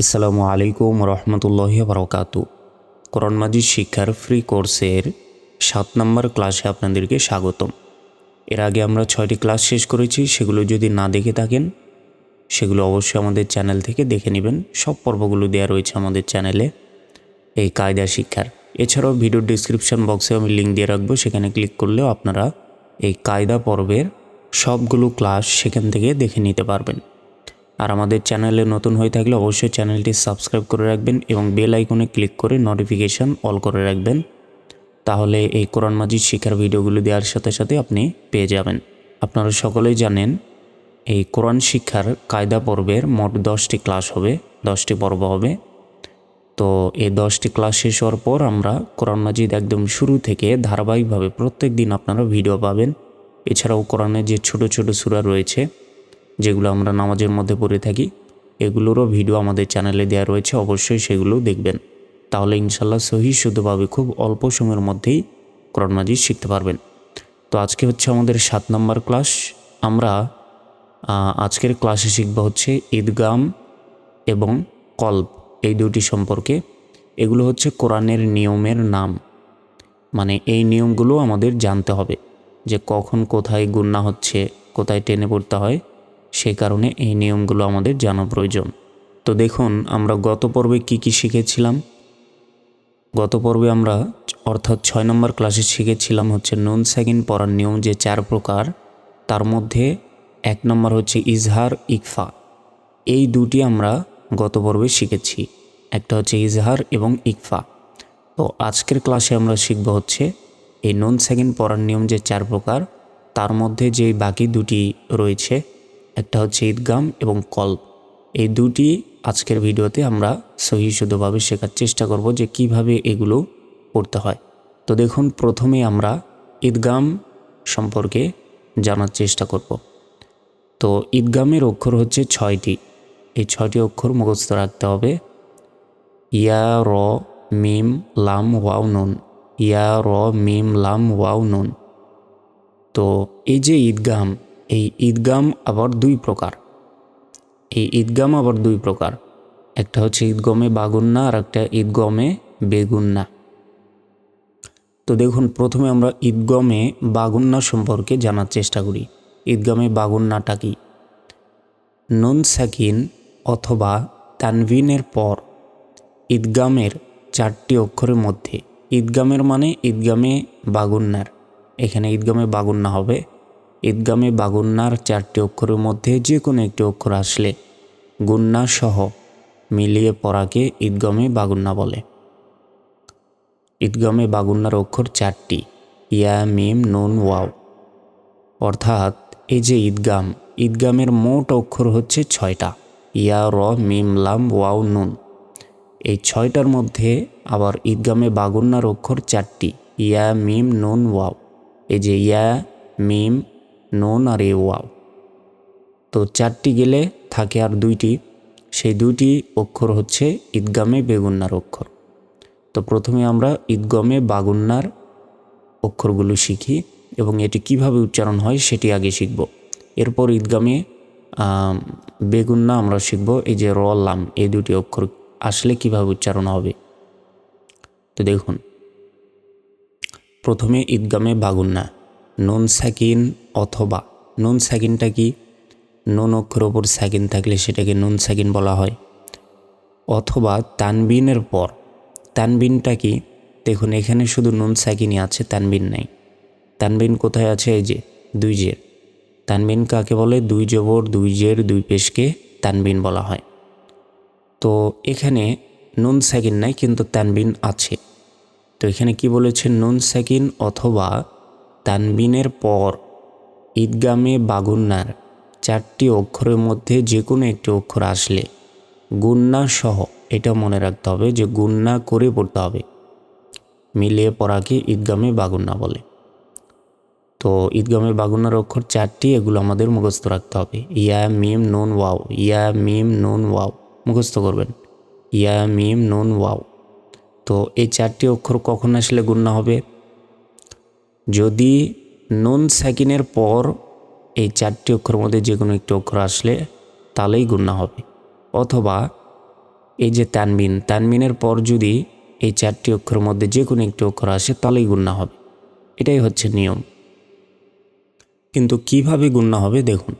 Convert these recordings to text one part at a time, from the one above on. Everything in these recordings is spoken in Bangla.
আসসালামু আলাইকুম রহমতুল্লাহ বরকাতু। কোরআন মাজিদ শিক্ষার ফ্রি কোর্সের সাত নম্বর ক্লাসে আপনাদেরকে স্বাগতম। এর আগে আমরা ছয়টি ক্লাস শেষ করেছি, সেগুলো যদি না দেখে থাকেন, সেগুলো অবশ্যই আমাদের চ্যানেল থেকে দেখে নেবেন। সব পর্বগুলো দেওয়া রয়েছে আমাদের চ্যানেলে এই কায়দা শিক্ষার। এছাড়াও ভিডিও ডিসক্রিপশন বক্সে আমি লিঙ্ক দিয়ে রাখব, সেখানে ক্লিক করলেও আপনারা এই কায়দা পর্বের সবগুলো ক্লাস সেখান থেকে দেখে নিতে পারবেন। আর আমাদের চ্যানেলে নতুন হয়ে থাকলে অবশ্যই চ্যানেলটি সাবস্ক্রাইব করে রাখবেন এবং বেল আইকনে ক্লিক করে নোটিফিকেশান অল করে রাখবেন। তাহলে এই কোরআন মাজিদ শিক্ষার ভিডিওগুলো দেওয়ার সাথে সাথে আপনি পেয়ে যাবেন। আপনারা সকলেই জানেন, এই কোরআন শিক্ষার কায়দা পর্বের মোট দশটি ক্লাস হবে, দশটি পর্ব হবে। তো এই দশটি ক্লাস শেষ হওয়ার পর আমরা কোরআন মাজিদ একদম শুরু থেকে ধারাবাহিকভাবে প্রত্যেক দিন আপনারা ভিডিও পাবেন। এছাড়াও কোরআনের যে ছোট ছোট সূরা রয়েছে যেগুলো আমরা নামাজের মধ্যে পড়ে থাকি, এগুলোরও ভিডিও আমাদের চ্যানেলে দেওয়া রয়েছে, অবশ্যই সেগুলো দেখবেন। তাহলে ইনশাল্লাহ সহি শুদ্ধভাবে খুব অল্প সময়ের মধ্যেই কোরআন মাজিদ শিখতে পারবেন। তো আজকে হচ্ছে আমাদের সাত নম্বর ক্লাস আমরা আজকের ক্লাসে শিখব হচ্ছে ঈদগাম এবং কল্প, এই দুটি সম্পর্কে। এগুলো হচ্ছে কোরআনের নিয়মের নাম। মানে এই নিয়মগুলো আমাদের জানতে হবে যে কখন কোথায় গুন্না হচ্ছে, কোথায় টেনে পড়তে হয়। সেই কারণে এই নিয়মগুলো আমাদের জানা প্রয়োজন। তো দেখুন, আমরা গত পর্বে কি কি শিখেছিলাম? গত পর্বে আমরা অর্থাৎ ছয় নম্বর ক্লাসে শিখেছিলাম হচ্ছে নুন সেকেন্ড পড়ার নিয়ম যে চার প্রকার। তার মধ্যে এক নম্বর হচ্ছে ইজহার, ইকফা। এই দুটি আমরা গত পর্বে শিখেছি। একটা হচ্ছে ইজহার এবং ইকফা। তো আজকের ক্লাসে আমরা শিখব হচ্ছে এই নন সেকেন্ড পড়ার নিয়ম যে চার প্রকার, তার মধ্যে যে বাকি দুটি রয়েছে একটা হচ্ছে ঈদগাম এবং কল্প এই দুটি আজকের ভিডিওতে আমরা সহি শুদ্ধভাবে শেখার চেষ্টা করব যে কীভাবে এগুলো পড়তে হয়। তো দেখুন, প্রথমে আমরা ঈদগাম সম্পর্কে জানার চেষ্টা করব। তো ঈদগামের অক্ষর হচ্ছে ছয়টি। এই ছয়টি অক্ষর মুখস্থ রাখতে হবে। ইয়া, র, মিম, লাম, ওয়াও, নুন। ইয়া, র, মিম, লাম, ওয়াও, নুন। তো এই যে ঈদগাম এই ঈদগাম আবার দুই প্রকার। এই ঈদগাম আবার দুই প্রকার। একটা হচ্ছে ঈদগমে বাগুন্না, আর একটা ঈদগমে বেগুন্না। তো দেখুন, প্রথমে আমরা ঈদগমে বাগুন্না সম্পর্কে জানার চেষ্টা করি। ঈদগামে বাগুন্নাটা কি? নুন সাকিন অথবা তানভিনের পর ঈদগামের চারটি অক্ষরের মধ্যে। ঈদগামের মানে ঈদগামে বাগুন্নার। এখানে ঈদগামে বাগুন্না হবে। ঈদগামে বাগুন্নার চারটি অক্ষরের মধ্যে যে কোনো একটি অক্ষর আসলে গুন্না সহ মিলিয়ে পড়াকে ঈদগমে বাগুন্না বলে। ঈদগমে বাগুন্নার অক্ষর চারটি, ইয়া, মিম, নুন, ওয়াও। অর্থাৎ এই যে ঈদগাম, ঈদগামের মোট অক্ষর হচ্ছে ছয়টা, ইয়া, র, মিম, লাম, ওয়াও, নুন। এই ছয়টার মধ্যে আবার ঈদগামে বাগুন্নার অক্ষর চারটি, ইয়া, মিম, নুন, ওয়াও। এই যে ইয়া, মিম নুন আর এ ওয়াও। তো চারটি গেলে থাকে আর দুইটি। সেই দুইটি অক্ষর হচ্ছে ঈদগামে বেগুন্নার অক্ষর। তো প্রথমে আমরা ঈদগমে বাগুন্নার অক্ষরগুলো শিখি এবং এটি কীভাবে উচ্চারণ হয় সেটি আগে শিখব। এরপর ঈদগামে বেগুন্না আমরা শিখব। এই যে র, লাম, এই দুটি অক্ষর আসলে কীভাবে উচ্চারণ হবে। তো দেখুন, প্রথমে ঈদগামে বাগুন্না। নুন সাকিন অথবা নুন সাকিনটা কি? নুন অক্ষর ওপর সাকিন থাকলে সেটাকে নুন সাকিন বলা হয়। অথবা তানবিনের পর। তানবিনটা কি? দেখুন, এখানে শুধু নুন সাকিনই আছে, তানবিন নাই। তানবিন কোথায় আছে? এই যে, দুই জের। তানবিন কাকে বলে? দুই জবর, দুই জের, দুই পেশকে তানবিন বলা হয়। তো এখানে নুন সাকিন নাই, কিন্তু তানবিন আছে। তো এখানে কি বলেছে? নুন সাকিন অথবা তানবিনের পর ঈদগামে বাগুন্নার চারটি অক্ষরের মধ্যে যে কোনো একটি অক্ষর আসলে গুন্না সহ, এটা মনে রাখতে হবে যে গুন্না করে পড়তে হবে। মিলিয়ে পড়াকে ঈদগামে বাগুন্না বলে। তো ঈদগামে বাগুন্নার অক্ষর চারটি, এগুলো আমাদের মুখস্থ রাখতে হবে। ইয়া, মিম, নুন, ওয়াও। ইয়া, মিম, নুন, ওয়াও। মুখস্থ করবেন। ইয়া, মিম, নুন, ওয়াও। তো এই চারটি অক্ষর কখন আসলে গুন্না হবে? যদি নুন সাকিনের পর এই চারটি অক্ষরের মধ্যে যে কোনো একটি অক্ষর আসলে, তাহলেই গুন্না হবে। অথবা এই যে তানবিন, তানবিনের পর যদি এই চারটি অক্ষরের মধ্যে যে কোনো একটি অক্ষর আসে, তাহলেই গুণনা হবে। এটাই হচ্ছে নিয়ম। কিন্তু কীভাবে গুণনা হবে দেখুন,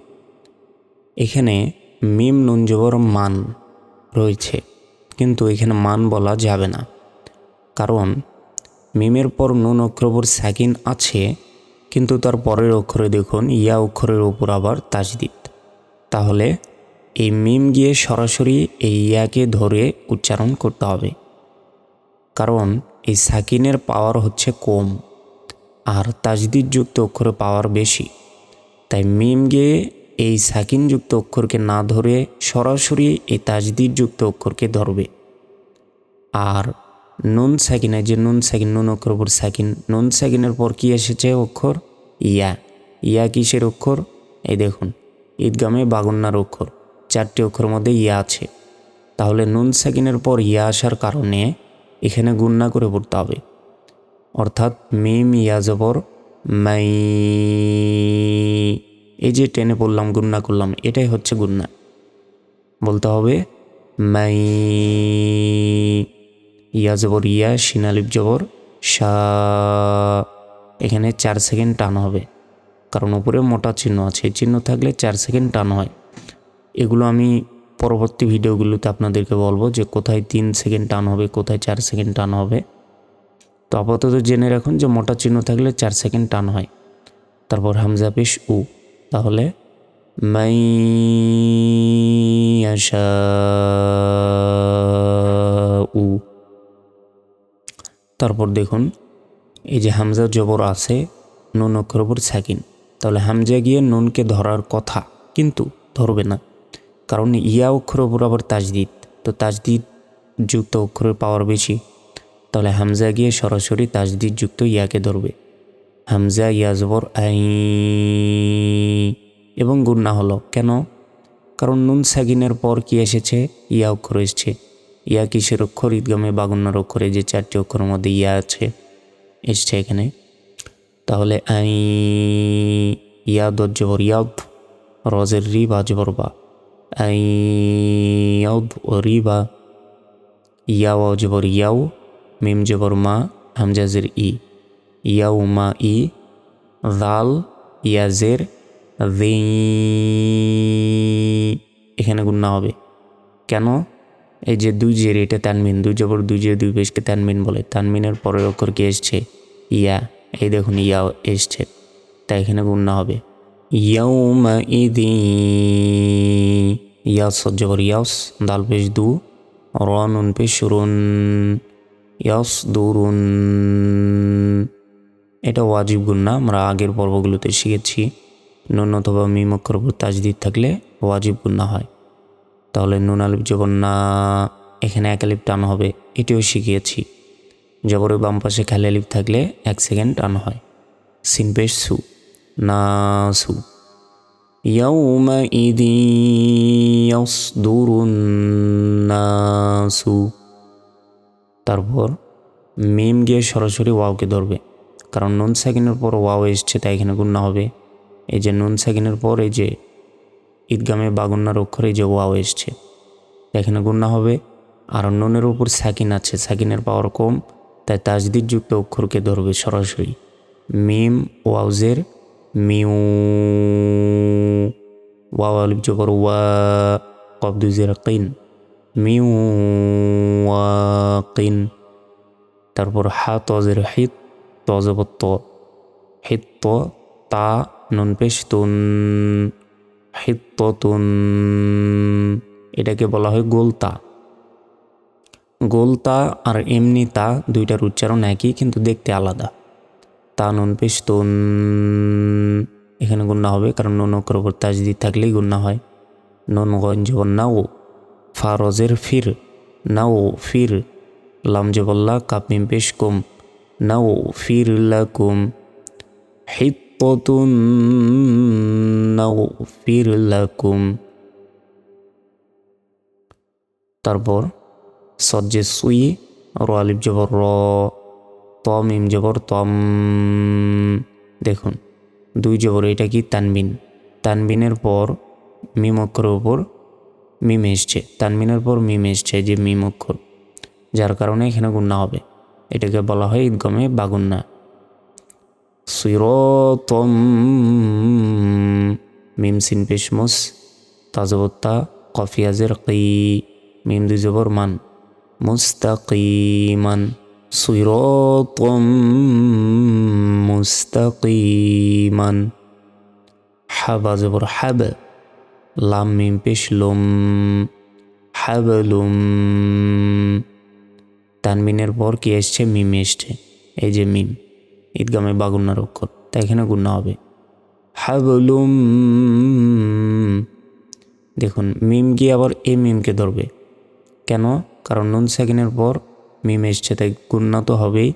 এখানে মিম নুনজবর মান রয়েছে। কিন্তু এখানে মান বলা যাবে না। কারণ মিমের পর নুন অক্ষর সাকিন আছে, কিন্তু তার পরের অক্ষরে দেখুন ইয়া অক্ষরের ওপর আবার তাজদিদ। তাহলে এই মিম গিয়ে সরাসরি এই ইয়াকে ধরে উচ্চারণ করতে হবে। কারণ এই সাকিনের পাওয়ার হচ্ছে কম, আর তাজদিদযুক্ত অক্ষরে পাওয়ার বেশি। তাই মিম গিয়ে এই সাকিনযুক্ত অক্ষরকে না ধরে সরাসরি এই তাজদিদযুক্ত অক্ষরকে ধরবে। আর নুন সাকিনে যে নুন সাকিন, নুন অক্ষর উপর সাকিন। নুন সাকিনের পর কী এসেছে অক্ষর? ইয়া। ইয়া কিসের অক্ষর? এই দেখুন, ঈদগামে বাগন্নার অক্ষর। চারটি অক্ষরের মধ্যে ইয়া আছে। তাহলে নুন সাকিনের পর ইয়া আসার কারণে এখানে গুন্না করে পড়তে হবে। অর্থাৎ মিম ইয়া জবর মাই। এই যে টেনে পড়লাম গুন্না করলাম, এটাই হচ্ছে গুন্না বলতে হবে মাই। ইয়া জবর, ইয়া সিনালিপ জবর সা এখানে চার সেকেন্ড টান হবে। কারণ উপরে মোটা চিহ্ন আছে চিহ্ন থাকলে চার সেকেন্ড টান হয়। এগুলো আমি পরবর্তী ভিডিওগুলোতে আপনাদেরকে বলব যে কোথায় তিন সেকেন্ড টান হবে, কোথায় চার সেকেন্ড টান হবে। তো আপাতত জেনে রাখুন যে মোটা চিহ্ন থাকলে চার সেকেন্ড টান হয়। তারপর হামজা পেশ উ। তাহলে, মাই আশা উ। তারপর দেখুন, এই যে হামজা জবর আছে, নুন অক্ষর উপর সাকিন। তাহলে হামজা গিয়ে নুনকে ধরার কথা কিন্তু ধরবে না। কারণ ইয়া অক্ষর উপর আবার তাজদিদ। তো তাজদিদ যুক্ত অক্ষরের পাওয়ার বেশি। তাহলে হামজা গিয়ে সরাসরি তাজদিদ যুক্ত ইয়াকে ধরবে। হামজা, ইয়া, জবর, আই এবং গুন্না হলো। কেন? কারণ নুন সাগিনের পর কি এসেছে? ইয়া অক্ষর এসছে। ইয়া কিসের অক্ষর ঈদগামে বাগুন্নার অক্ষরে যে চারটি অক্ষরের মধ্যে ইয়া আছে, এসছে এখানে। তাহলে আই ইয়া দজ্জবর ইয়াদ, রজের রি বা জবর বা। আই ও রি বা ইয়াও জবর, ইয়াও, মিম জবর, মা হামজাজের ই। ইয়াও, মা, ই, দাল ইয়াজের এখানে গুন্না হবে। কেন? এই যে দুই জের, এটা তানমিন, দুই জবর, দুই জের, দুই পেশকে তানমিন বলে। তানমিনের পরের অক্ষর কি এসছে? ইয়া। এই দেখুন ইয়া এসছে। তাই এখানে গুন্না হবে। ইয়াউমা ইদি ইয়াস, জবর ইয়াস, দাল পেশ দু রন উন পেশ রুন ইয়াস দুরুন। এটা ওয়াজিব গুন্না আমরা আগের পর্বগুলোতে শিখেছি। নুন অথবা মিম অক্ষর তাজদিদ থাকলে ওয়াজিব গুন্না হয়। তাহলে নুন আলিফ জবর না এখানে এক আলিফ টান হবে এটিও শিখিয়েছি জবরের বাম পাশে খালি আলিফ থাকলে এক সেকেন্ড টান হয় সিন পেশ সু না সু يومئذ يصدر الناس তারপর মিম গিয়ে সরাসরি ওয়াওকে ধরবে কারণ নুন সেকেন্ডের পর ওয়াও এসছে তাই এখানে গুন্না হবে এই যে নুন সেকেন্ডের পর এই যে ঈদগামে বাগুন্নার অক্ষরে যে ওয়াও এসছে। এখানে গুন্না হবে আর নুনের উপর সাকিন আছে, সাকিনের পাওয়ার কম, তাই তাজদিদযুক্ত অক্ষরকে ধরবে সরাসরি। মিম ওয়াউজের মিউ, ওয়াও আলিফ জবর ওয়া কবদু জের কিন মিউ ওয়াকিন তারপর হা তজের হিত তজবর ত হিত তা, নুন পেশ, তুন। হিত্তুন এটাকে বলা হয় গোলতা। গোলতা আর এমনি তা দুইটার উচ্চারণ একই, কিন্তু দেখতে আলাদা। তা নুন পেশ তুন এখানে গুন্না হবে, কারণ নুন অক্ষর উপর তাজদিদ থাকলেই গুন্না হয়। নুন গঞ্জ নাও, ফারজের ফির। নাও, ফির। লাম জবল্লা কাপিম পেশ কুম। নাও, ফির লাকুম। হিত্তুন তারপর সজ্জে সুই, র আলিফ জবর র তম ইম জবর তম। দেখুন, দুই জবর এটা কি? তানবিন। তানবিনের পর মিম অক্ষরের উপর মিম এসছে। তানবিনের পর মিম এসছে যে মিম অক্ষর, যার কারণে এখানে গুন্না হবে। এটাকে বলা হয় ঈদগমে বাগুন্না। সিরতম মিম সিন পেশমুস তাজবত্তা কফিয়াজের কি, মিম দুই জবর মান, মুস্তাকিমান, সিরতম মুস্তাকিমান। হাবা জবর হাব, লাম মিম পেশ লুম হাবলুম তানমিনের পর কি এসছে মিম এসছে এই যে মিম। ঈদগামে বাগুন্নার অক্ষর তাই এখানে গুন্না হবে। হাবলুম। দেখুন মিম গিয়ে আবার এই মিমকে ধরবে। কেন? কারণ নুন সেকেন্ডের পর মিম এসছে তাই গুন্না তো হবেই।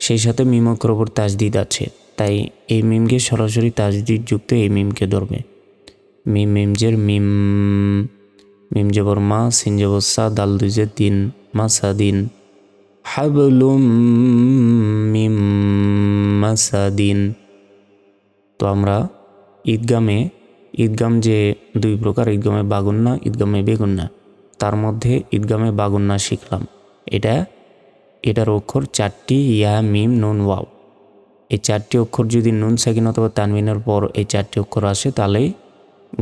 সেই সাথে মিম অক্ষর ওপর তাজদিদ আছে তাই এই মিমকে সরাসরি তাজদিদ যুক্ত এই মিমকে ধরবে। মিম মিমজের মিম। মিম জবর মা সিন জবর সা দাল দুজে তিন মা সা দিন। হাবলুম। মাসাদিন তো আমরা ঈদগামে, ঈদগাম যে দুই প্রকার, ঈদগামে বাগুন্না, ঈদগামে বেগুন্না, তার মধ্যে ঈদগামে বাগুন্না শিখলাম। এটা, এটার অক্ষর চারটি, ইয়া, মিম, নুন, ওয়াও। এই চারটি অক্ষর যদি নুন, সাকিন অথবা তানমিনের পর এই চারটি অক্ষর আসে, তাহলে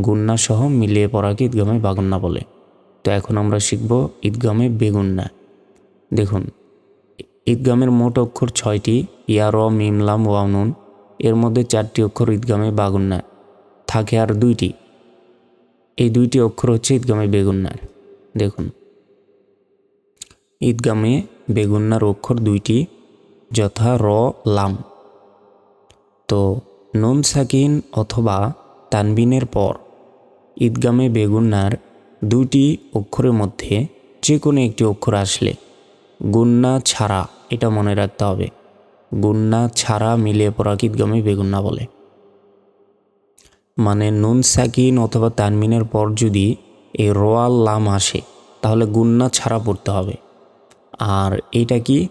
গুন্না সহ মিলিয়ে পড়াকে ঈদগামে বাগুন্না বলে। তো এখন আমরা শিখব ঈদগামে বেগুন্না। দেখুন ঈদগামের মোট অক্ষর ছয়টি, ইয়া, র, মিম, লাম নুন। এর মধ্যে চারটি অক্ষর ঈদগামে বাগুন্না থাকে আর দুইটি। এই দুইটি অক্ষর হচ্ছে ঈদগামে বেগুন্নার দেখুন। ঈদগামে বেগুন্নার অক্ষর দুইটি, যথা, র, লাম। তো নুন সাকিন অথবা তানবিনের পর ঈদগামে বেগুন্নার দুইটি অক্ষরের মধ্যে যে কোনো একটি অক্ষর আসলে গুন্না ছাড়া, এটা মনে রাখতে হবে। গুন্না ছাড়া মিলিয়ে পড়া ঈদগামে বেগুন্না বলে। মানে নুন সাকিন অথবা তানমিনের পর যদি এই রোয়াল লাম আসে, তাহলে গুন্না ছাড়া পড়তে হবে। আর এইটা কি?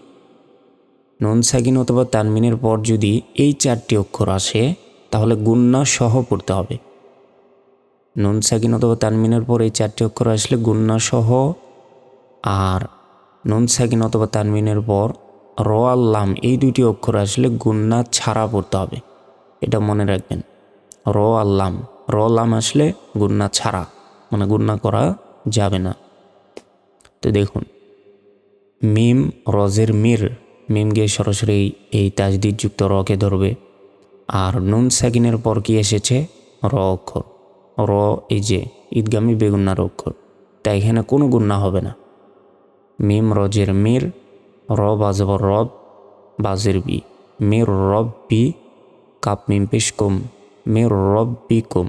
নুন সাকিন অথবা তানমিনের পর যদি এই চারটি অক্ষর আসে, তাহলে গুন্না সহ পড়তে হবে। নুন সাকিন অথবা তানমিনের পর এই চারটি অক্ষর আসলে গুন্না সহ, আর নুন সাকিন অথবা তানমিনের পর র আল্লাম এই দুইটি অক্ষর আসলে গুন্না ছাড়া পড়তে হবে। এটা মনে রাখবেন। র আল্লাম র লাম আসলে গুন্না ছাড়া মানে গুন্না করা যাবে না। তো দেখুন, মিম, রজের মির, মিম গিয়ে সরাসরি এই তাজদিদযুক্ত রকে ধরবে। আর নুন সাকিনের পর কি এসেছে? র অক্ষর। র এই যে, ঈদগামী বেগুন্নার অক্ষর। তাই এখানে কোনো গুন্না হবে না। মিম রজের মির র বাজবর রব, বাজের বি, মির রব বি, কাপ মিম পেশ কম, মির রব বি কম।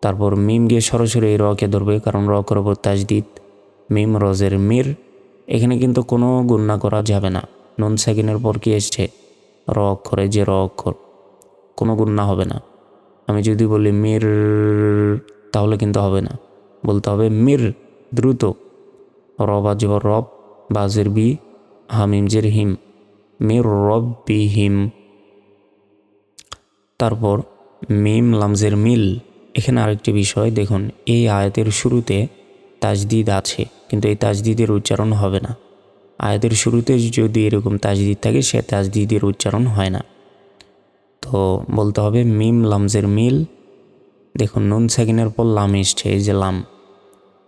তারপর মিম গিয়ে সরাসরি এই রকে ধরবে, কারণ র উপর তাজদিদ। মিম রজের মির, এখানে কিন্তু কোনো গুন্না করা যাবে না। নুন সেকেন্ডের পর কি এসছে? র অক্ষরে যে র অক্ষর কোনো গুন্না হবে না। আমি যদি বলি মির, তাহলে কিন্তু হবে না। বলতে হবে মির, দ্রুত। র বাজব রব, বাজের বি হামিমজের হিম মির রব বি হিম তারপর মিম, লামজের মিল, এখানে আরেকটি বিষয়, দেখুন, এই আয়াতের শুরুতে তাজদিদ আছে, কিন্তু এই তাজদিদের উচ্চারণ হবে না। আয়াতের শুরুতে যদি এরকম তাজদিদ থাকে, সে তাজদিদের উচ্চারণ হয় না। তো বলতে হবে মিম, লামজের মিল, দেখুন, নুন সেকেন্ডের পর লাম এসছে, এই যে লাম,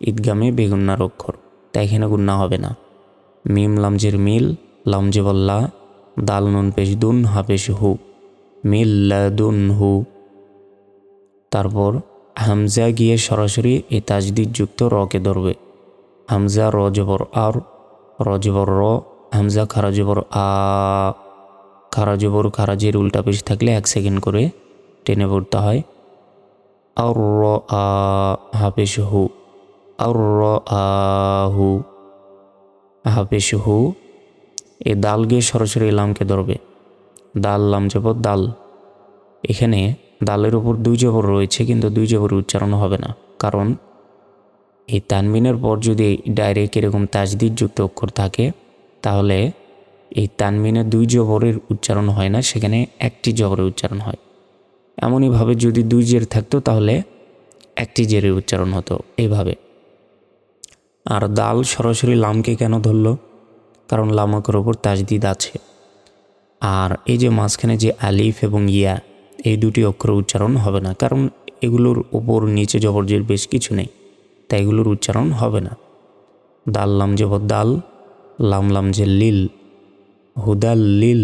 ঈদগামে বেগুন্নার অক্ষর এখানে গুন্না হবে না। মিম লামজের মিল, লামজে বল্লা, দাল নুন পেশ দুন হাফেশ হু মিল্লাদুন হু। তারপর হামজা গিয়ে সরাসরি এই তাজদিদযুক্ত রকে ধরবে। হামজা র জবর আর, র জবর র, হামজা খারা জবর আ, খারা জবর খারাজের উল্টা পেশ থাকলে এক সেকেন্ড করে টেনে পড়তে হয়। আর র আ হাফেশ হু। আর র হু হাফেশ হু এ দাল গিয়ে সরাসরি ইলামকে ধরবে। দাল, লাম জবর, দাল। এখানে দালের উপর দুই জবর রয়েছে, কিন্তু দুই জবর উচ্চারণ হবে না। কারণ এই তানবিনের পর যদি ডাইরেক্ট এরকম তাজদিদযুক্ত অক্ষর থাকে, তাহলে এই তানবিনের দুই জবরের উচ্চারণ হয় না, সেখানে একটি জবরের উচ্চারণ হয়। এমনইভাবে যদি দুই জের থাকতো, তাহলে একটি জেরের উচ্চারণ হতো। এইভাবে। আর দাল সরাসরি লামকে কেন ধরলো? কারণ লামকের ওপর তাজদিদ আছে। আর এই যে মাঝখানে যে আলিফ এবং ইয়া, এই দুটি অক্ষর উচ্চারণ হবে না, কারণ এগুলোর ওপর নিচে জবরজের বেশ কিছু নেই, তাই এগুলোর উচ্চারণ হবে না। দাল লাম জবর দাল লাম লাম যে লিল, হুদাল লিল,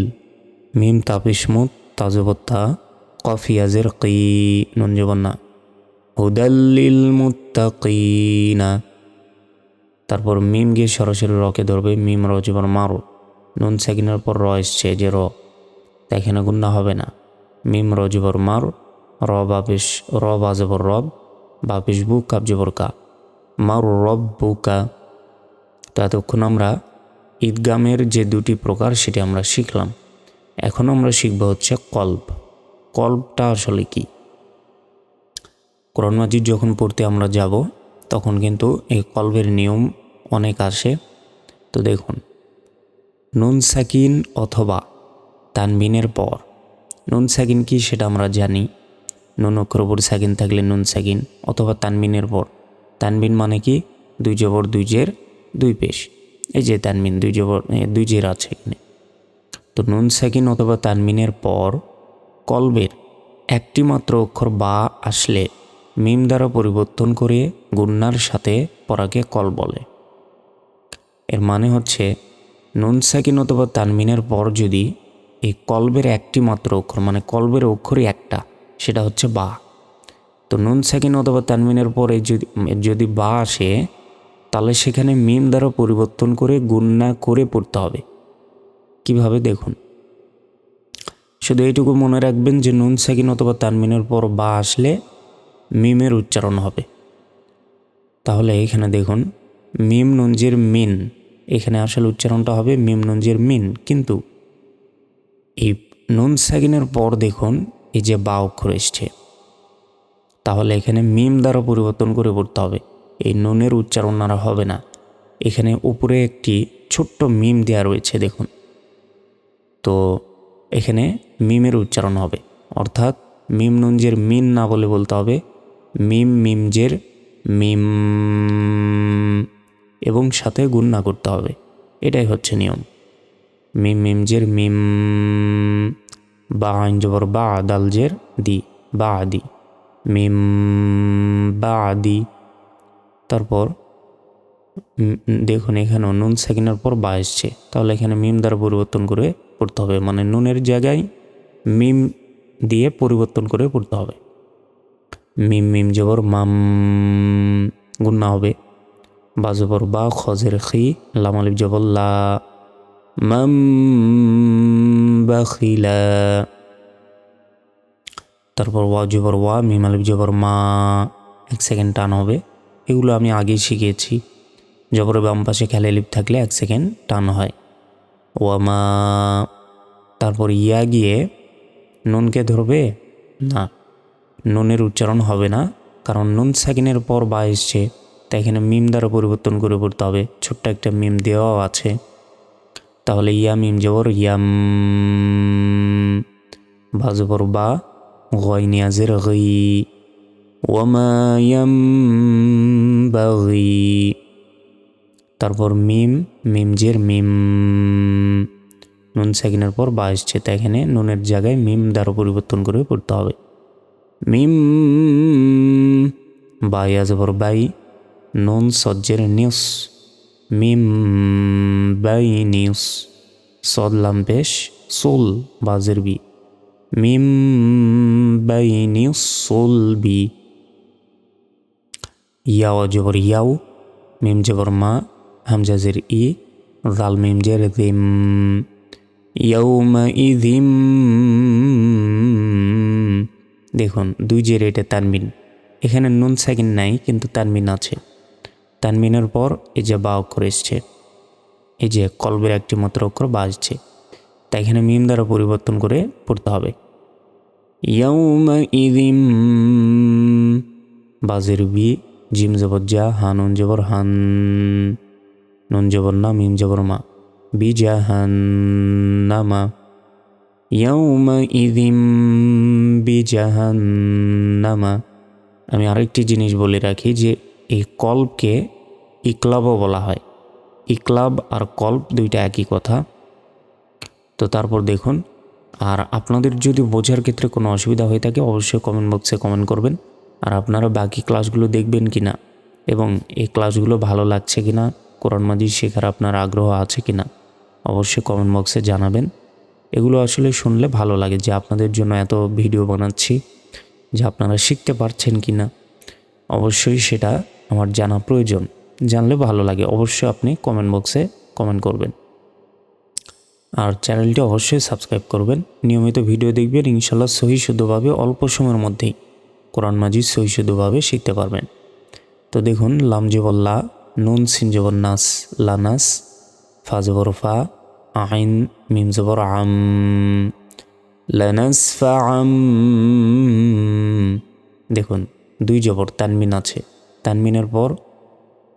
মিম তাপিসমুত তাজবত্তা কফিয়াজের কি নুন জবর না হুদাল্লিল মুত্তাকিনা। তারপর মিম গিয়ে সরাসরি রকে ধরবে, মিম র জবর মারো নুন সেকেন্ডের পর র এসছে যে র তা এখানে গুন্না হবে না। মিম র জবর মার র বাপিস র বা জবর রব, বাপিস বু কাপ জবর কা মার রব বুকা। তো এতক্ষণ আমরা ঈদগামের যে দুটি প্রকার সেটি আমরা শিখলাম। এখন আমরা শিখব হচ্ছে কল্প। কল্পটা আসলে কি? কোরআন মাজিদ যখন পড়তে আমরা যাব তখন কিন্তু এই কল্পের নিয়ম অনেক আসে। তো দেখুন, নুন সাকিন অথবা তানবিনের পর, নুন সাকিন কি সেটা আমরা জানি। নুন অক্ষর উপর সাকিন থাকলে নুন সাকিন অথবা তানবিনের পর। তানবিন মানে কি? দুই জবর দুই জের, দুই পেশ। এই যে তানবিন, দুই জবর দুই জের আছে এখানে। তো নুন সাকিন অথবা তানবিনের পর কলবের একটি মাত্র অক্ষর বা আসলে মিম দ্বারা পরিবর্তন করে গুন্নার সাথে পড়াকে কল বলে। এর মানে হচ্ছে, নুন সাকিন অথবা তানমিনের পর যদি এই কলবের একটি মাত্র অক্ষর মানে কলবের অক্ষরই একটা, সেটা হচ্ছে বা। তো নুন সাকিন অথবা তানমিনের পরে যদি যদি বা আসে, তাহলে সেখানে মিম দ্বারা পরিবর্তন করে গুন্না করে পড়তে হবে। কীভাবে? দেখুন। শুধু এইটুকু মনে রাখবেন যে নুন সাকিন অথবা তানমিনের পর বা আসলে মিমের উচ্চারণ হবে। তাহলে এখানে দেখুন, মিম নঞ্জির মিন। এখানে আসলে উচ্চারণটা হবে মিম নঞ্জির মিন। কিন্তু এই নুন সাকিনের পর দেখুন, এই যে বা অক্ষর এসছে। তাহলে এখানে মিম দ্বারা পরিবর্তন করে পড়তে হবে। এই নুনের উচ্চারণ আর হবে না। এখানে উপরে একটি ছোট্ট মিম দেওয়া রয়েছে, দেখুন। তো এখানে মিমের উচ্চারণ হবে। অর্থাৎ মিম নুনজের মিন না বলে বলতে হবে। মিম মিমজের মিম এবং সাথে গুণ করতে হবে। এটাই হচ্ছে নিয়ম। মিম মিমজের মিম, বা আইন জবর বা দালজের দি, বা আদি। মিম বা আদি। তারপর দেখুন এখানেও নুন সেকেন্ডের পর বা এসছে। তাহলে এখানে মিম দ্বারা পরিবর্তন করে পড়তে হবে। মানে নুনের জায়গায় মিম দিয়ে পরিবর্তন করে পড়তে হবে। মিম মিম জবর, মাম, গুন্না হবে। বা জবর বা খজের খি, লাম, আলিফ, জবর, লা। মাম বাখিলা তারপর ওয়া, জবর, ওয়া, মিম, আলিফ, জবর, মা। এক সেকেন্ড টান হবে। এগুলো আমি আগেই শিখিয়েছি জবর বাম পাশে খেলে লিপ থাকলে এক সেকেন্ড টান হয়। ওয়ামা তারপর ইয়া গিয়ে নুনকে ধরবে? না। নুনের উচ্চারণ হবে না, কারণ নুন সাকিনের পর বা এসছে, তাই এখানে মিম দ্বারা পরিবর্তন করে পড়তে হবে। ছোট্ট একটা মিম দেওয়াও আছে। তাহলে ইয়া মিম জবর ইয়াম, বা জবর বা, গয় নিয়াজের গই। ওয়ামা বাগি। তারপর মিম মিমজের মিম। নুন সেকেন্ডের পর বা এসছে, তাই এখানে নুনের জায়গায় মিম দ্বারা পরিবর্তন করে পড়তে হবে। মিম বাই আজবর বাই নুন সজ্জের নিউস। মিম বাই নিউস। সদলাম পেশ সোল বাজের বি। মিম বাই নিউস সোল বি। ইয়াও জবর ইয়াও, মিম জবর মা হামজাজের ই, জাল মিম জের দিম। ইদিম দেখুন, দুই জের এটা তানবিন এখানে নুন সেকেন্ড নাই, কিন্তু তানবিন আছে। তানবিনের পর এই যে বা অক্ষর এসছে। এই যে কলবের একটি মাত্র অক্ষর বাজছে। তাই এখানে মিম দ্বারা পরিবর্তন করে পড়তে হবে। ইদিম বাজের বি, জিম জবর যা হান নুন জবর হান। নুন জবর না, মিম জবর মা। বি যা হান নামা বি জাহান্নামা আমি আরেকটি জিনিস বলে রাখি যে, এই কল্পকে ইকলাবও বলা হয়। ইকলাব আর কল্প দুইটা একই কথা। তো তারপর দেখুন, আর আপনাদের যদি বোঝার ক্ষেত্রে কোনো অসুবিধা হয়ে থাকে, অবশ্যই কমেন্ট বক্সে কমেন্ট করবেন। আর আপনারা বাকি ক্লাসগুলো দেখবেন কি না এবং এই ক্লাসগুলো ভালো লাগছে কি না কোরআন মাজিদ শেখার আপনার আগ্রহ আছে কি না অবশ্যই কমেন্ট বক্সে জানাবেন। এগুলো আসলে শুনলে ভালো লাগে যে আপনাদের জন্য এত ভিডিও বানাচ্ছি, যে আপনারা শিখতে পারছেন কি না। অবশ্যই সেটা আমার জানা প্রয়োজন। জানলে ভালো লাগে, অবশ্যই আপনি কমেন্ট বক্সে কমেন্ট করবেন। আর চ্যানেলটি অবশ্যই সাবস্ক্রাইব করবেন। নিয়মিত ভিডিও দেখবেন, ইনশাল্লাহ সহি শুদ্ধভাবে অল্প সময়ের মধ্যেই কোরআন মাজিদ সহি শুদ্ধভাবে শিখতে পারবেন। তো দেখুন লাম জবল্লা নুন সিন জবর নাস লানাস ফা জবর ফা আইন মিম জবর আম লানাস ফা আম দেখুন, দুই জবর তানমিন আছে। তানমিনের পর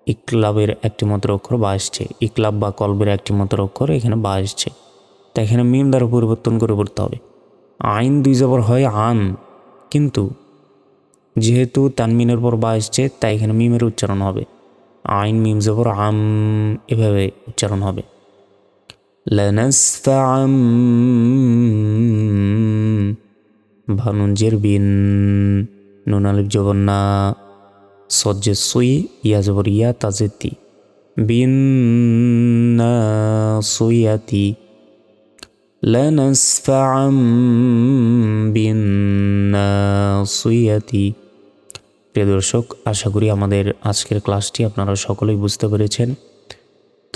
ইকলাবের একটি মাত্র অক্ষর বা আসছে। ইকলাব বা কলবের একটি মাত্র অক্ষর এখানে বা আসছে। তা এখানে মিম দ্বারা পরিবর্তন করে পড়তে হবে। আইন দুই জবর হয় আন, কিন্তু যেহেতু তানমিনের পর বা আসছে, তাই এখানে মিমের উচ্চারণ হবে। আইন, মিম, জবর, আম এভাবে উচ্চারণ হবে। লানাসফাআম ভানুঞ্জের বিন নুন আলিফ জবর না সজ্জে সুই ইয়া জবর ইয়া তাজেতি বিন না সুইয়াতি لنسفعا بالناصية প্রিয় দর্শক আশা করি আমাদের আজকের ক্লাসটি আপনারা সকলেই বুঝতে পেরেছেন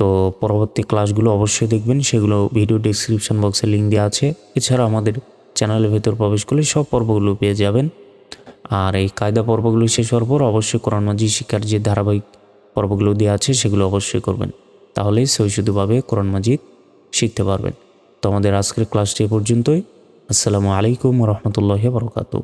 তো পরবর্তী ক্লাসগুলো অবশ্যই দেখবেন, সেগুলো ভিডিও ডিসক্রিপশন বক্সে লিঙ্ক দেওয়া আছে। এছাড়া আমাদের চ্যানেলের ভেতর প্রবেশ করলে সব পর্বগুলো পেয়ে যাবেন। আর এই কায়দা পর্বগুলো শেষ হওয়ার পর অবশ্যই কোরআন মাজি শিক্ষার যে ধারাবাহিক পর্বগুলো দেওয়া আছে, সেগুলো অবশ্যই করবেন। তাহলেই সৈশুদ্ধভাবে কোরআন মাজিদ শিখতে পারবেন। তো আমাদের আজকের ক্লাসটি এ পর্যন্তই। আসসালামু আলাইকুম রহমতুল্লাহ বরকাতু